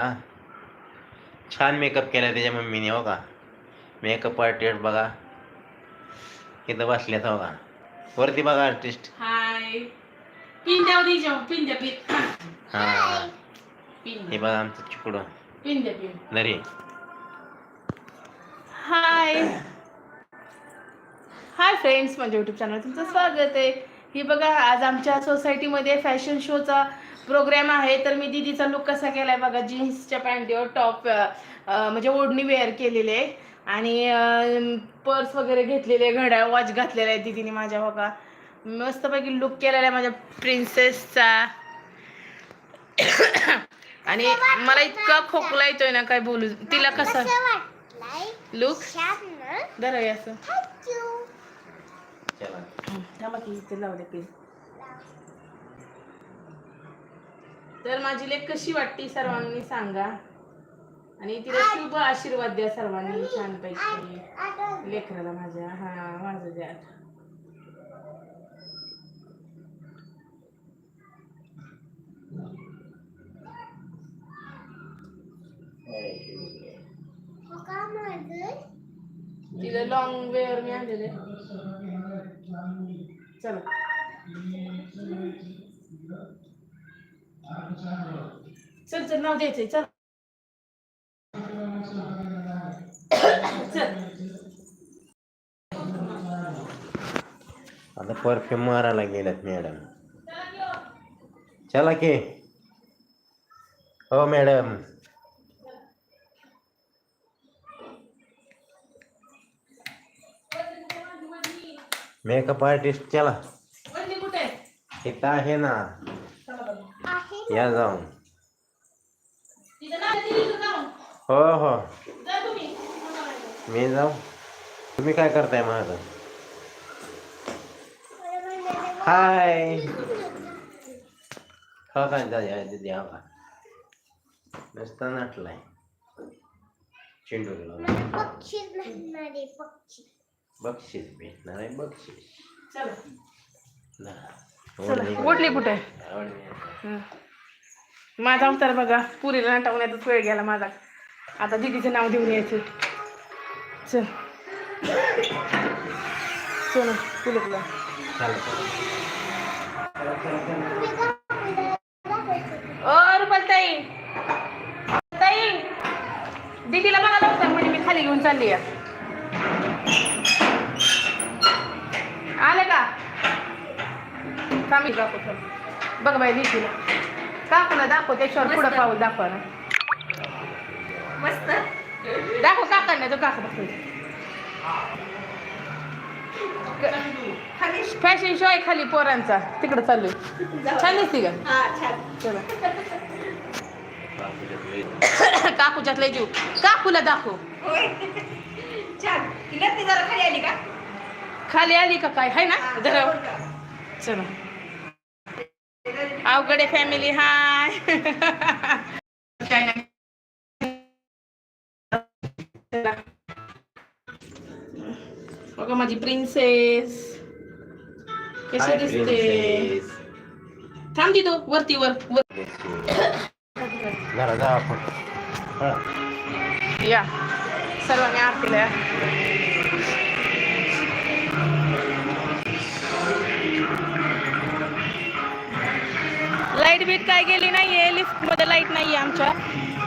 हा. छान मेकअप केला त्याच्या मम्मीने हो का? मेकअप आर्टिस्ट बघा. इथं बसल्यात हो का? वरती बघा आर्टिस्ट हाय पिंड्या पिंड्या हा हे. पिंड्या. बघा आमचं चिकडं. पिंड्या पिन नरी. हाय हाय फ्रेंड्स माझ्या यूट्यूब चॅनल तुमचं स्वागत आहे. ही बघा आज आमच्या सोसायटीमध्ये फॅशन शोचा प्रोग्राम आहे. तर मी दीदीचा लुक कसा केलाय बघा जीन्सच्या पॅन्टीवर टॉप म्हणजे ओढणी वेअर केलेली आहे. आणि पर्स वगैरे घेतलेले घड्याळ वॉच घातलेला आहे दीदीने माझ्या बघा. मस्तपैकी लुक केलेला आहे माझ्या प्रिन्सेसचा आणि मला इतका खोकला येतोय ना काय बोलू. तिला कसं? लुक धरावी असं. चला. थांबा की इथे लावले पेन. तर माझी लेख कशी वाटते सर्वांनी सांगा. आणि तिला शुभ आशीर्वाद द्या सर्वांनी छानपैकी. लेकराला माझ्या हा माझं द्या. तिला लॉंग वेअर मी आणलेले चला. चल चल नाव द्यायचंय चल. आता परफ्यूम मारायला गेल्यात मॅडम. चला की. हो मॅडम. मेकअप आर्टिस्ट चला? इथं आहे ना. चला बघू. या जाऊन. हो हो. मी जाऊ. तुम्ही काय करताय माझं हाय. हो काय दादा दिदी हा का नुसता नटलाय. चेंडू पक्षी. बक्षीस भेटणार आहे बक्षीस. चला. कुठे. माझा अवतार बघा पुरीला नाटवण्यातच वेळ गेला माझा. आता दिदीचं नाव देऊन यायचं. चल. चल पुलकला. चला, चला. ओ रुपाल ताई ताई दीदीला बघा लवकर म्हणजे मी खाली घेऊन चालली आहे. आले का? थांबी दाखव बघ बाई दीदीला दाखव ना दाखव. त्याच्यावर पुढं पाऊल दाखव ना. मस्त. दाखव काकांना तो काका बघतो फॅशन शो आहे खाली पोरांचा. तिकडं चाललोय छान दिसते का? हा चला. काकूच्यात लय जीव. काकूला दाखव. छान. जरा खाली आली का? खाली आली का काय? हाय ना? जरा चला. अवघडे फॅमिली हाय. बघा माझी प्रिन्सेस कशी दिसते. थांबती तो वरती वर वर. हा. या. सर्वांनी आरतीला लाइट बीट काय गेली नाहीये लिफ्टमध्ये लाइट नाहीये आमच्या.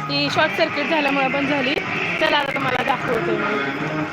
ती शॉर्ट सर्किट झाल्यामुळे बंद झाली. चला आता तुम्हाला दाखवते.